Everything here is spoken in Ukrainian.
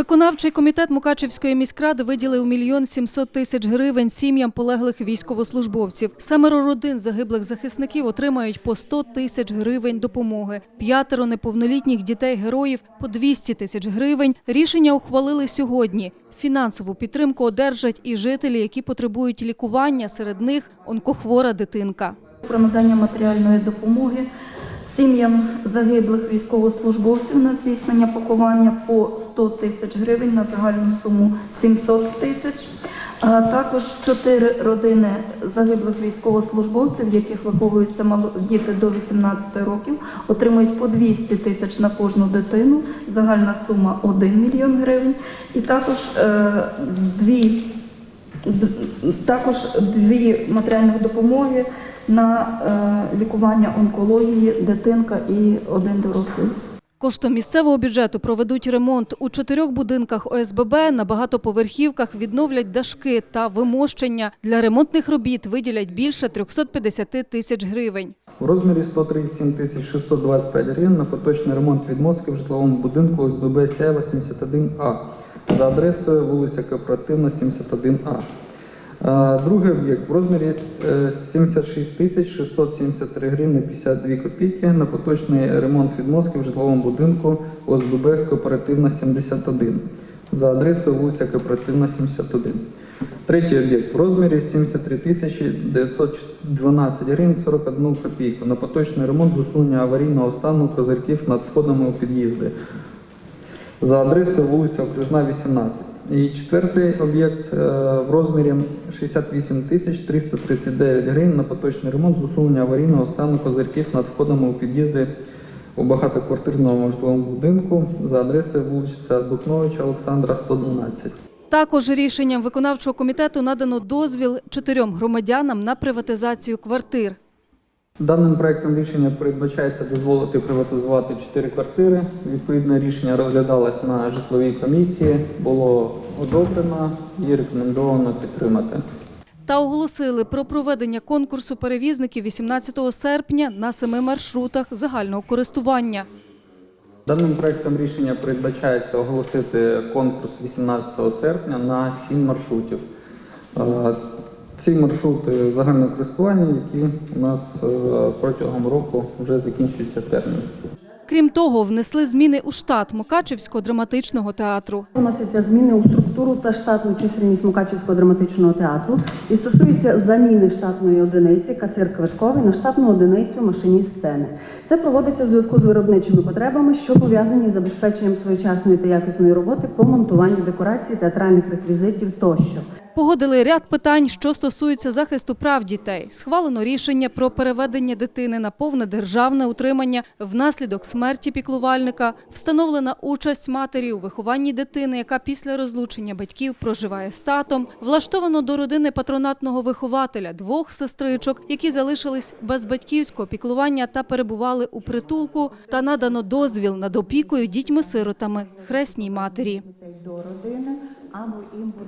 Виконавчий комітет Мукачевської міськради виділив мільйон сімсот тисяч гривень сім'ям полеглих військовослужбовців. Семеро родин загиблих захисників отримають по 100 тисяч гривень допомоги. П'ятеро неповнолітніх дітей героїв по 200 тисяч гривень. Рішення ухвалили сьогодні. Фінансову підтримку одержать і жителі, які потребують лікування. Серед них онкохвора дитинка. про надання матеріальної допомоги сім'ям загиблих військовослужбовців на здійснення поховання по 100 тисяч гривень на загальну суму 700 тисяч. А також чотири родини загиблих військовослужбовців, в яких виховуються діти до 18 років, отримують по 200 тисяч на кожну дитину, загальна сума 1 мільйон гривень. І також е, дві Також дві матеріальних допомоги на е, лікування онкології, дитинка і один дорослий. Коштом місцевого бюджету проведуть ремонт у чотирьох будинках ОСББ, на багатоповерхівках відновлять дашки та вимощення. Для ремонтних робіт виділять більше 350 тисяч гривень. У розмірі 137 тисяч 625 гривень на поточний ремонт відмостки в житловому будинку ОСББ Сяєва 71А за адресою вулиця Кооперативна, 71А. Е, Другий об'єкт в розмірі е, 76 тисяч 673 гривні 52 копійки на поточний ремонт відмостки в житловому будинку ОСББ Кооперативна 71 за адресою вулиця Кооперативна 71. Третій об'єкт в розмірі 73 тисячі 912 гривень 41 копійку на поточний ремонт з аварійного стану козирків над входами у під'їзди за адресою вулиця Окружна, 18. І четвертий об'єкт е, в розмірі 68 тисяч 339 гривень на поточний ремонт з усунення аварійного стану козирків над входами у під'їзди у багатоквартирному житловому будинку за адресою вулиця Духновича Олександра, 112. Також рішенням виконавчого комітету надано дозвіл чотирьом громадянам на приватизацію квартир. Даним проектом рішення передбачається дозволити приватизувати чотири квартири. Відповідне рішення розглядалось на житловій комісії, було одобрено і рекомендовано підтримати. Та оголосили про проведення конкурсу перевізників 18 серпня на семи маршрутах загального користування. Даним проектом рішення передбачається оголосити конкурс 18 серпня на 7 маршрутів. Ці маршрути загального користування, які у нас е, протягом року вже закінчується термін. Крім того, внесли зміни у штат Мукачевського драматичного театру. Вносяться зміни у структуру та штатну чисельність Мукачівського драматичного театру і стосується заміни штатної одиниці касир квитковий на штатну одиницю машиніст сцени. Це проводиться в зв'язку з виробничими потребами, що пов'язані з забезпеченням своєчасної та якісної роботи по монтуванню декорацій, театральних реквізитів тощо. Погодили ряд питань, що стосуються захисту прав дітей. Схвалено рішення про переведення дитини на повне державне утримання внаслідок смерті піклувальника. Встановлена участь матері у вихованні дитини, яка після розлучення батьків проживає з татом. Влаштовано до родини патронатного вихователя двох сестричок, які залишились без батьківського піклування та перебували у притулку. Та надано дозвіл над опікою дітьми-сиротами хресній матері. до родини або їм